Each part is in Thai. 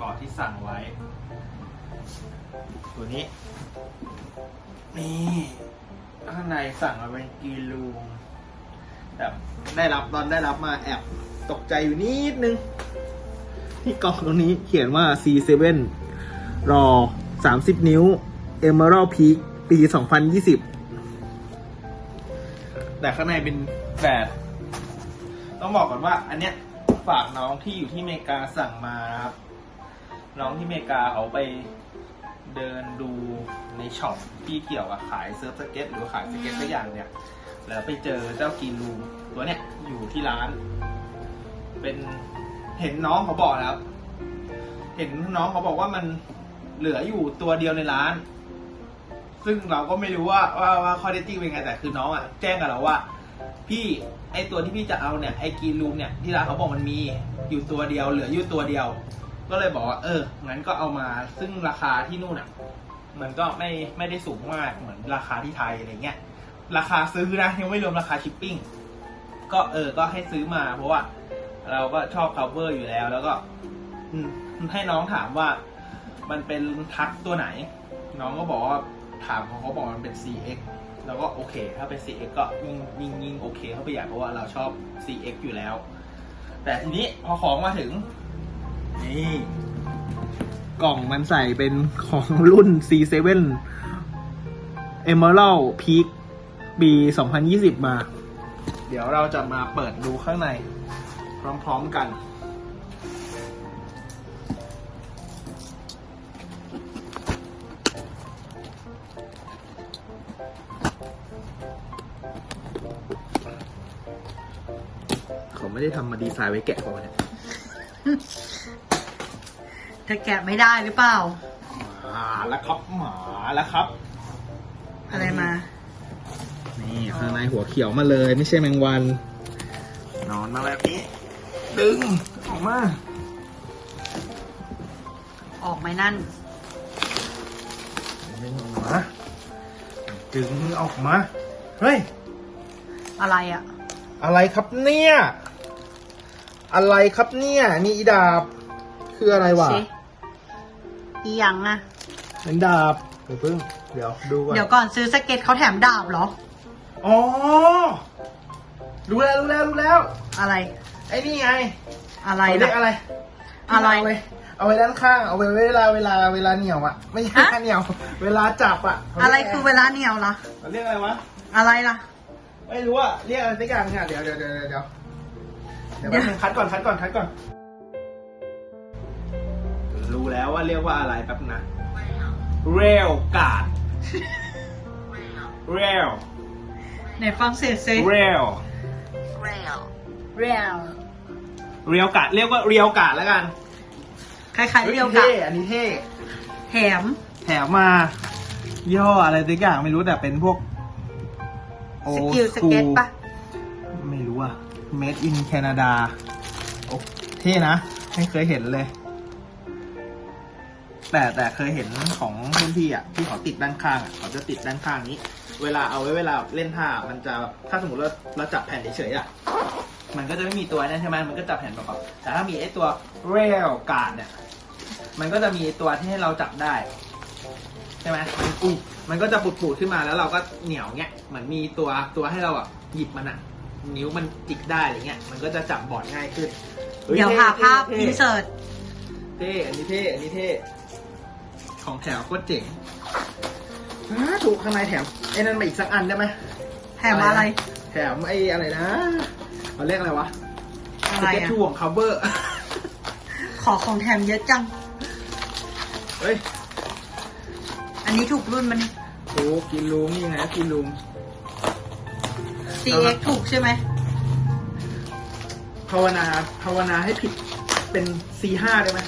บอร์ดที่สั่งไว้ ตัวนี้ นี่ข้างในสั่งมาเป็นกีลูมแต่ได้รับตอนได้รับมาแอบตกใจอยู่นิดนึง ที่กล่องตรงนี้เขียนว่า C7 รอ 30 นิ้ว Emerald Peak ปี 2020 แต่ข้างในเป็นแบบ ต้องบอกก่อนว่า อันเนี้ยฝากน้องที่อยู่ที่อเมริกาสั่งมาครับ น้องที่อเมริกาเขาไปเดินดูในช็อปที่เกี่ยวกับขายเซิร์ฟสเก็ตหรือขายสเก็ตสักอย่างเนี่ย แล้วไปเจอเจ้ากีรูตัวเนี้ยอยู่ที่ร้าน เป็นเห็นน้องเขาบอกนะครับ เห็นน้องเขาบอกว่ามันเหลืออยู่ตัวเดียวในร้าน ซึ่งเราก็ไม่รู้ว่าว่าว่าข้อเท็จจริงเป็นไงแต่คือน้องอะแจ้งกับเราว่า พี่ไอตัวที่พี่จะเอาเนี่ยไอกีรูมเนี่ยที่ร้านเขาบอกมันมีอยู่ตัวเดียว เหลืออยู่ตัวเดียว ก็เลยบอกว่า เออ งั้นก็เอามา ซึ่งราคาที่นู่นอะ มันก็ไม่ไม่ได้สูงมากเหมือนราคาที่ไทยอะไรเงี้ย ราคาซื้อนะยังไม่รวมราคาชิปปิ้ง ก็เออ ก็ให้ซื้อมา เพราะว่า เราก็ชอบ cover อยู่แล้ว แล้วก็ อืมให้น้องถามว่า มันเป็นทักตัวไหน น้องก็บอกว่าถามเขาเขาบอกมันเป็น CX แล้วก็โอเค ถ้าเป็น CX ก็ยิ่งยิ่งยิ่งโอเค เข้าไปใหญ่เพราะว่าเราชอบ CX อยู่แล้ว แต่ทีนี้พอของมาถึง นี่ กล่องมันใส่เป็นของรุ่น C7 Emerald Peak ปี 2020 มา เดี๋ยวเราจะมาเปิดดูข้างใน พร้อมๆกัน เขาไม่ได้ทำมาดีไซน์ไว้แกะก่อนเนี่ย เธอแกะไม่ได้หรือเปล่า มาแล้วครับหมาแล้วครับ อะไรมา นี่ข้างในหัวเขียวมาเลย ไม่ใช่แมงวัน นอนมาแบบนี้ ดึงออกมา ออกไหมนั่น ดึงออกมาดึงออกมา เฮ้ย อะไรอะ อะไรครับเนี่ย อะไรครับเนี่ย นี่อีดาบ คืออะไรวะชิ อีหยังอะเป็นดาบเดี๋ยวเพิ่งเดี๋ยวดูก่อนเดี๋ยวก่อนซื้อสเก็ตเขาแถมดาบเหรอ อ๋อรู้แล้วรู้แล้วรู้แล้ว อะไร ไอ้นี่ไงอะไรเขาเรียกนะอะไรอะไรเอาไว้เอาไว้ด้านข้างเอาไว้เวลาเวลาเวลาเหนียวอะไม่ใช่ฮะเหนียว เวลาจับอะเขาเยอะไรกคือเวลาเหนียวล่ะเขาเรียกอะไรวะ อะไรล่ะ ไม่รู้อะเรียกอะไรสักอย่างเนี่ยเดี๋ยวเดี๋ยวเดี๋ยวเดี๋ยวเดี๋ยวเดี๋เดี๋ยยววแป๊บนึงคัดก่อนคัดก่อนคัดก่อน รู้แล้วว่าเรียกว่าอะไรแป๊บนะเรลการ์ดเรลไหนฟังเสียงซิเรลเรียวเรียวเรียวการ์ดเรียกว่าเรียวการ์ดแล้วกันคล้ายๆเรียวกัเท่บอันนี้เท่แถมแถมมายี่ห้ออะไรสักอย่างไม่รู้แต่เป็นพวกส old กิลสเก็ต school ปะไม่รู้อะ made in Canada โอ้เท่นะ ไม่เคยเห็นเลย แต่แต่เคยเห็นของรุ่นพี่อะที่เขาติดด้านข้างอะเขาจะติดด้านข้างนี้ เวลาเอาไว้เวลาเล่นท่ามันจะถ้าสมมติเราเราจับแผ่นเฉยๆอะมันก็จะไม่มีตัวนั่นใช่ไหมมันก็จับแผ่นเปล่าๆแต่ถ้ามีไอ้ตัว rail guard เนี่ยมันก็จะมีตัวที่ให้เราจับได้ใช่ไหมมันอุ้ยมันก็จะปุดๆขึ้นมาแล้วเราก็เหนียวเงี้ยเหมือนมีตัวตัวให้เราอะหยิบมันอะ นิ้วมันจิกได้อะไรเงี้ยมันก็จะจับบอร์ดง่ายขึ้นฮ้เดี๋ยวท่หาภาพท่อินเสิร์ต เท่อันนี้เท่อันนี้เท่ ของแถวโคตรเจ๋งฮะถูกข้างในแถมไอ้นั่นมาอีกสักอันได้ไหมแถมอะไร แถมไอ้อะไรนะเขาเรียกอะไรวะอะไรสเก็ตอะชูของคาเวอร์ ขอของแถมเยอะจัง เฮ้ย อันนี้ถูกรุ่นมันโอ้กินลุงนี่ไงกินลุง CX ถูกใช่ไหมภาวนาภาวนาให้ผิดเป็น C5 ได้ไหม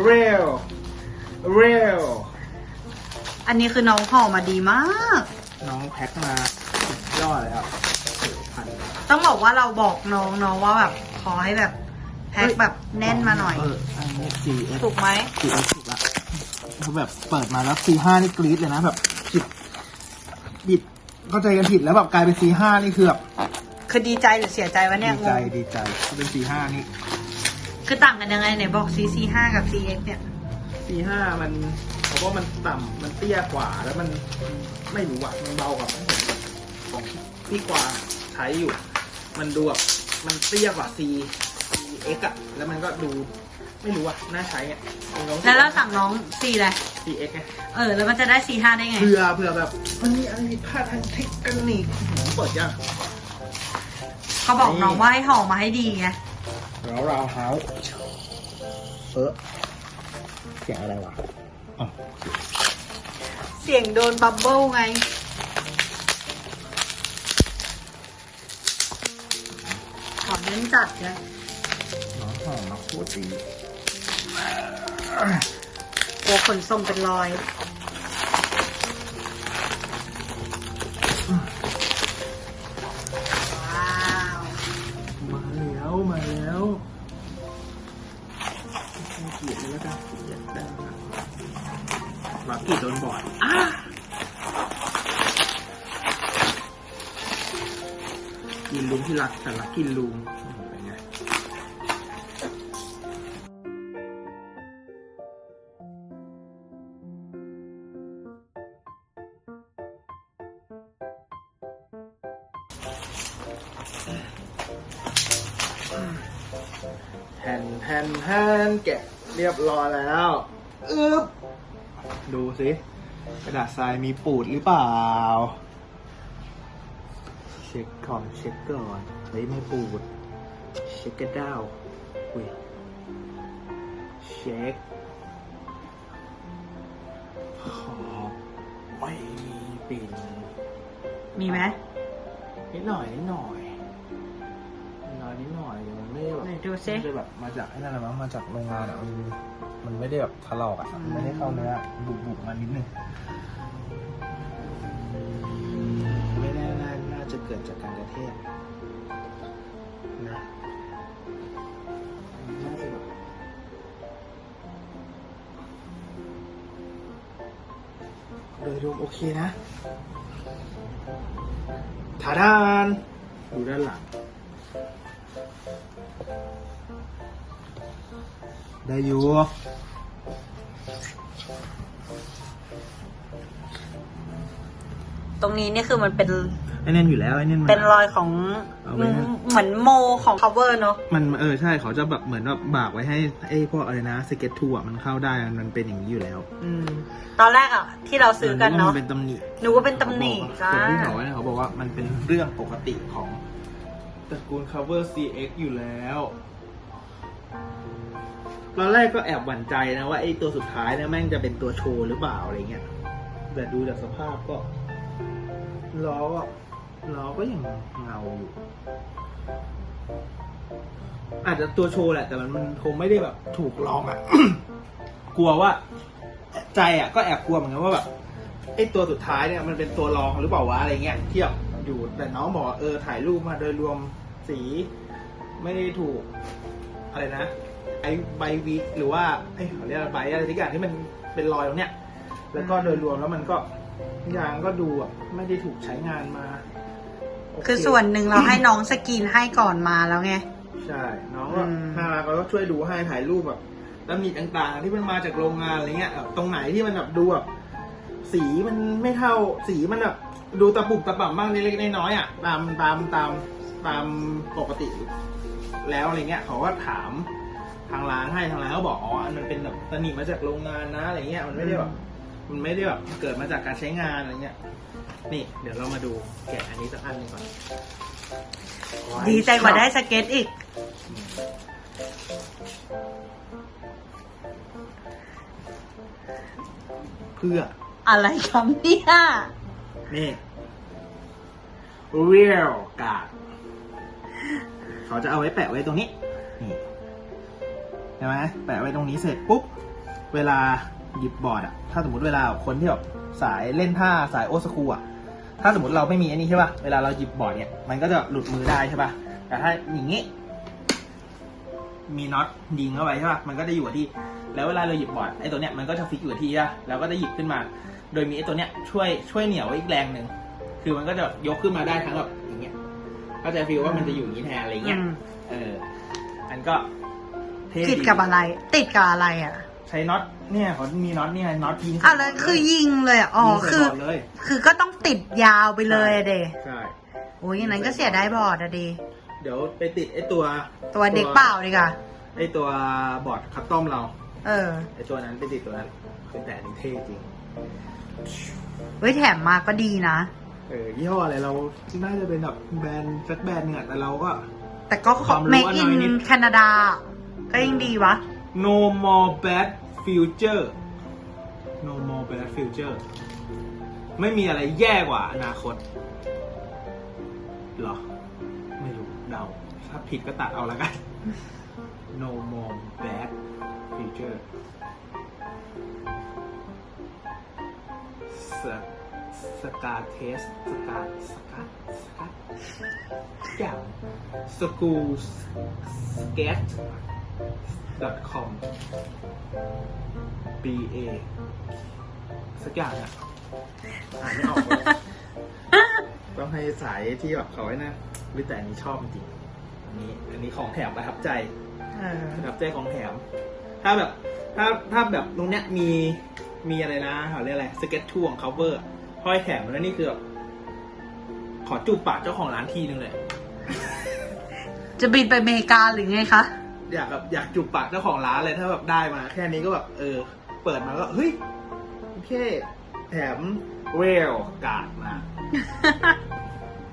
เร็วเร็วอันนี้คือน้องห่อมาดีมาก น้องแพ็คมาสุดยอดเลยครับพันต้องบอกว่าเราบอกน้องน้องว่าแบบขอให้แบบแพ็คแบบแน่นมาหน่อย เอออันนี้ 4S ถูกไหม 4S ถูกละเขาแบบเปิดมาแล้ว C5 นี่กรี๊ดเลยนะแบบผิดผิดเข้าใจกันผิดแล้วแบบกลายเป็น C5 นี่คือแบบคือดีใจหรือเสียใจวะเนี่ยดีงใจงดีใจเขาเป็น C5 นี่ คือต่างกันยังไงไหนบอก C C 5กับ C X เนี่ย C5 มันเพราะว่ามันต่ำมันเตี้ยกว่าแล้วมันไม่รู้อะมันเบากว่าของที่กว่าใช้อยู่ มันดูแบบมันเตี้ยกว่า C CX อะแล้วมันก็ดูไม่รู้อะน่าใช้อะเป็นน้องแล้วเราสั่งน้อง C อะไร CX ไงเออ แล้วมันจะได้ C 5ได้ไง เผื่อเผื่อแบบมันมีอะไรผิดพลาดทางเทคนิคผมเปิดยังเขาบอกน้องว่าให้ห่อมาให้ดีไง เราเราเฮาเออเสียงอะไรวะอ๋อเสียงโดนบับเบิ้ลไงขอเน้นจัดเลยน้องหอมมาโคตรดีโอ้ขนส่งเป็นรอย หมากีดโดนบอดอ้ากินลุงที่รักแต่รักกินลุงโอ้โหเป็นไงแผ่นแผ่นแผ่นแกะเรียบร้อยแล้ว อึ๊บ ดูสิกระดาษทรายมีปูดหรือเปล่า เช็คก่อนเช็คก่อนเฮ้ยไม่ปูด เช็คกระด้าวอุ้ยเช็คขอบไม่มีปิ่นมีไหมนิดหน่อยนิดหน่อย ไม่ได้แบบไหนดูซิ ไม่ได้แบบมาจากไอ้นั่นแหละมั้งมาจากโรงงานอะมันมันไม่ได้แบบถลอกอะมันไม่ได้เข้าเนื้อบุบบุบมานิดนึงไม่แน่น่าน่าจะเกิดจากการกระแทกนะน่าจะแบบโดยรวมโอเคนะทาดาน ดูด้านหลัง ได้อยู่ ตรงนี้นี่คือมันเป็นไอ้นั่นอยู่แล้วไอ้นั่นมัน เป็นรอยของเอาไว้นะ เหมือนโมของ cover เนอะมันเออใช่เขาจะแบบเหมือนแบบบากไว้ให้ไอ้พวกอะไรนะสเก็ตทัวร์มันเข้าได้มันเป็นอย่างนี้อยู่แล้วอืม ตอนแรกอะที่เราซื้อกันเนาะ มัเป็นตำหนิหนูว่าเป็นตำหนิจ้า คนที่เขาไว้เนี่ยเขาบอกว่ามันเป็นเรื่องปกติของตระกูล cover CX อยู่แล้ว ตอนแรกก็แอบหวั่นใจนะว่าไอ้ตัวสุดท้ายเนี่ยแม่งจะเป็นตัวโชว์หรือเปล่าอะไรเงี้ยแต่ดูจากสภาพก็ล้อก็ล้อก็ยังเงาอยู่อาจจะตัวโชว์แหละแต่มันมันคงไม่ได้แบบถูกลองอะ กลัวว่า ใจอะ ก็แอบกลัวเหมือนกันว่าแบบไอ้ตัวสุดท้ายเนี่ยมันเป็นตัวรองหรือเปล่าวะอะไรเงี้ยเที่แบอยู่แต่น้องบอกเออถ่ายรูปมาโดยรวมสีไม่ได้ถูก อะไรนะ ไอใบวิกหรือว่าไอยเขาเรียกอะไรใบอะไรที่อย่างที่มันเป็นรอยตรงเนี้ยแล้วก็โดยรวมแล้วมันก็ยางก็ดูอะไม่ได้ถูกใช้งานมาโเคือส่วนหนึ่งเราให้น้องสกรีนให้ก่อนมาแล้วไง ใช่ น้องก็อืม น่ารักแล้วก็ช่วยดูให้ถ่ายรูปแบบแล้วมีต่างๆ ที่มันมาจากโรงงานอะไรเงี้ยแบบตรงไหนที่มันแบบดูแบบสีมันไม่เท่าสีมันแบบดูตะปุกตะป่ำบ้างเล็กๆน้อยๆอะตามตามตามตามปกติ แล้วอะไรเงี้ยเขาก็ถาม ทางร้านให้ทางร้านก็บอกอ๋ออันมันเป็นแบบตะหนิมาจากโรงงานนะอะไรเงี้ยมันไม่ได้แบบมันไม่ได้แบบเกิดมาจากการใช้งานอะไรเงี้ย นี่เดี๋ยวเรามาดูแกะอันนี้สักอันหนึงก่อนดีใจกว่าได้สเก็ตอีก เพื่ออะไรคำเนี่ยนี่ real กาดเขาจะเอาไว้แปะไว้ตรงนี้นี่ใช่ไหมแปะไว้ตรงนี้เสร็จปุ๊บเวลาหยิบบอร์ดอะถ้าสมมติเวลาคนที่แบบสายเล่นท่าสายโอสคูอะถ้าสมมติเราไม่มีอันนี้ใช่ป่ะเวลาเราหยิบบอร์ดเนี่ยมันก็จะหลุดมือได้ใช่ป่ะแต่ถ้าอย่างนี้ มีน็อตยิงเข้าไปใช่ป่ะมันก็จะอยู่กับที่ แล้วเวลาเราหยิบบอร์ดไอ้ตัวเนี้ยมันก็จะฟิกอยู่กับที่ใช่ปะแล้วก็จะหยิบขึ้นมา โดยมีไอ้ตัวเนี้ยช่วยช่วยเหนี่ยวไว้อีกแรงหนึ่งคือมันก็จะยกขึ้นมาได้ทั้งแบบอย่างเงี้ยเข้าใจฟีลว่ามันจะอยู่อย่างนี้แทนอะไรเงี้ยอืมเอออันก็ เท่ติดกับอะไร ติดกับอะไรอะใช้น็อตเนี่ยเขามีน็อตเนี่ยน็อตยิงอะแล้วคือยิงเลยอะอ๋อยิงใส่คือบอร์ดเลยคือก็ต้องติดยาวไปเลยอะเดใช่โอ้ยอย่างนั้นก็เสียได้บอร์ดอะเดเดี๋ยวไปติดไอตัวตัวเด็กเปล่าดีกว่าไอตัวบอร์ดคัสตอมเรา เออไอตัวนั้นไปติดตัวนั้นคือแต่อันนี้เท่จริงเฮ้ยแถมมาก็ดีนะเออยี่ห้ออะไรเราน่าจะเป็นแบบแบรนด์สักแบรนด์หนึงอะแต่เราก็ แต่ก็ความรู้เมอันอิน้นอยนิดแคนาดา ก็ยังดีวะ no more bad future no more bad future ไม่มีอะไรแย่กว่าอนาคตเหรอ ไม่รู้เดา ถ้าผิดก็ตัดเอาแล้วกัน no more bad future สสกาเทสสกาสกาสกาอย่างสกูสเกต com b a สักอย่างอะอ่านไม่ออกเลยต้องให้สายที่แบบเขาไว้นะวิแต่อันนี้ชอบจริงอันนี้ อันนี้ของแถมประทับใจเออประทับใจของแถม ถ้าแบบ ถ้าถ้าแบบตรงเนี้ยมีมีอะไรนะเขาเรียกอะไรสเก็ตทูของ cover อะห้อยแถมแล้วนี่คือแบบขอจูบปากเจ้าของร้านทีนึงเลย จะบินไปอเมริกาหรือไงคะ อยากแบบอยากจูบปากเจ้าของร้านเลยถ้าแบบได้มา แค่นี้ก็แบบเออ เปิดมาก็เฮ้ยโอเค แถมเวลกาดมา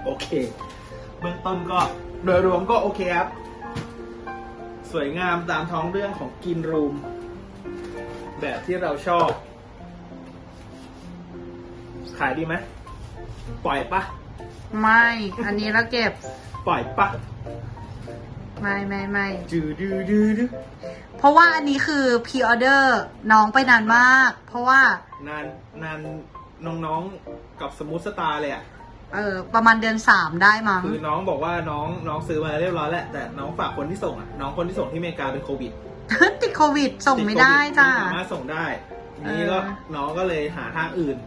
โอเค เบื้องต้นก็โดยรวมก็โอเคครับ สวยงามตามท้องเรื่องของกินรูม แบบที่เราชอบ ขายดีไหมปล่อยปะไม่ อันนี้เราเก็บ ปล่อยปะ ไม่ไม่ไม่จืดดืดดืดเพราะว่าอันนี้คือพ r ออเดอร์น้องไปนานมาก เพราะว่านานนานน้องๆกับสมูทสตาร์เลยอะเออประมาณเดือนสามได้มั้งคือน้องบอกว่าน้องน้องซื้อมาเรียบร้อยแล้วแต่น้องฝากคนที่ส่งอะน้องคนที่ส่งที่อเมริกาเป็นโควิดติดโควิดส่งไม่ได้จ้าไม่สามารถส่งได้ทีนี้ก็เออน้องก็เลยหาทางอื่น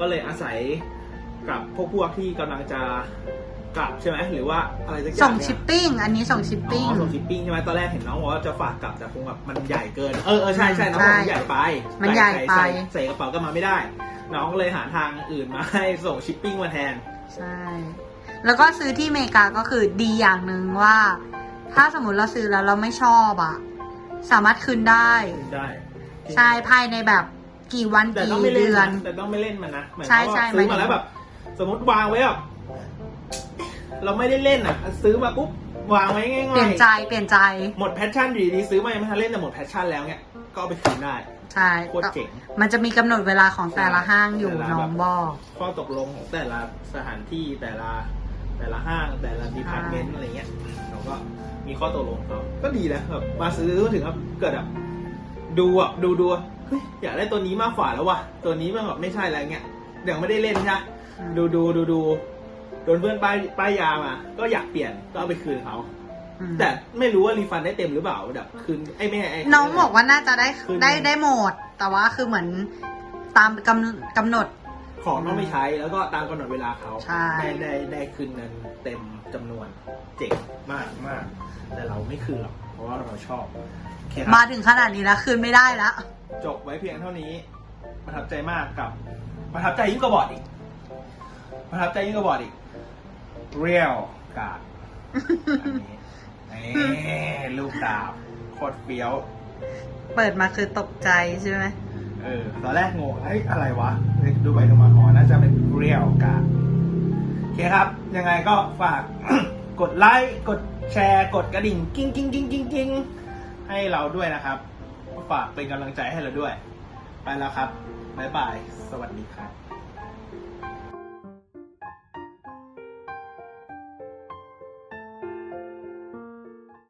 ก็เลยอาศัยกับพวกพวกที่กำลังจะ กลับใช่ไหมหรือว่าอะไรสักอย่างส่งเนี่ย ชิปปิ้ง อันนี้ส่งชิปอ๋ปิ้งอส่งชิปปิ้งใช่ไหมตอนแรกเห็นน้องบอกว่าจะฝากกลับแต่คงแบบมันใหญ่เกิน เออเออใช่ใช่น้องบอกมันใหญ่ไปมันใหญ่ไปส่ส่ใส่กระเป๋าก็มาไม่ได้ น้องก็เลยหาทางอื่นมาให้ส่งชิปปิ้งมาแทน ใช่ แล้วก็ซื้อที่อเมริกาก็คือดีอย่างหนึ่งว่า ถ้าสมมติเราซื้อแล้วเราไม่ชอบอะสามารถคืนได้ ได้ใช่ภายในแบบกี่วันแต่กี่ต้องไม่เล่นเดือน นะแต่ต้องไม่เล่นมันนะเหมือนใช่เขาใช่ซื้อหมายถึมาง แล้วแบบ สมมติวางไว้แบบ เราไม่ได้เล่นอะ ซื้อมาปุ๊บวางไว้ง่ายๆเปลี่ยนใจเปลี่ยนใจ หมดแพชชั่นอยู่ดีๆซื้อมายังไม่ทันเล่นแต่หมดแพชชั่นแล้วเนี่ยก็เอาไปคืนได้ ใช่โคตรเจ๋งมันจะมีกำหนดเวลาของแต่ละห้างอยู่แต่ละ น้องแบบบอกข้อตกลงของแต่ละสถานที่แต่ละแต่ละห้างแต่ละดีพาร์ตเมนต์อะไรเงี้ยเราก็มีข้อตกลงของเขาก็ดีนะแบบมาซื้อถึงแบบเกิดแบบดูอะดูดูอะเฮ้ยอยากได้ตัวนี้มากกว่าแล้วว่ะตัวนี้มันแบบไม่ใช่แล้วเงี้ยยังไม่ได้เล่นใช่ไหมอืมดูดูดูดู โดนเพื่อนป้ายป้ายยามา ก็อยากเปลี่ยนก็เอาไปคืนเขาอืมแต่ไม่รู้ว่ารีฟันได้เต็มหรือเปล่าแบบคืนไอ้ไม่ไอ้น้องบอกว่าน่าจะได้คืนได้ได้หมด แต่ว่าคือเหมือนตามกำกำหนดของต้องไม่ใช้แล้วก็ตามกำหนดเวลาเขาใช่ได้ได้ได้คืนเงินเต็มจำนวนเจ๋งมากมากแต่เราไม่คืนหรอกเพราะว่าเราชอบโอเคคมารับถึงขนาดนี้แล้วคืนไม่ได้แล้วจบไว้เพียงเท่านี้ ประทับใจมากกับ ประทับใจยิ่งกว่าบอร์ดอีกประทับใจยิ่งกว่าบอร์ดอีก Real การ์ดอันนี้นี่ลูกดาบโคตรเฟี้ยว เปิดมาคือตกใจใช่ไหมเออ ตอนแรกงงเฮ้ยอะไรวะดูไปดูมาอ๋อน่าจะเป็นเรียลการโอเคครับ ยังไงก็ฝาก กดไลค์กดแชร์กดกระดิ่งกิ้งกิ้งกิ้งกิ้งกิ้งให้เราด้วยนะครับ ฝากเป็นกำลังใจให้เราด้วย ไปแล้วครับ บ๊ายบาย สวัสดีครับ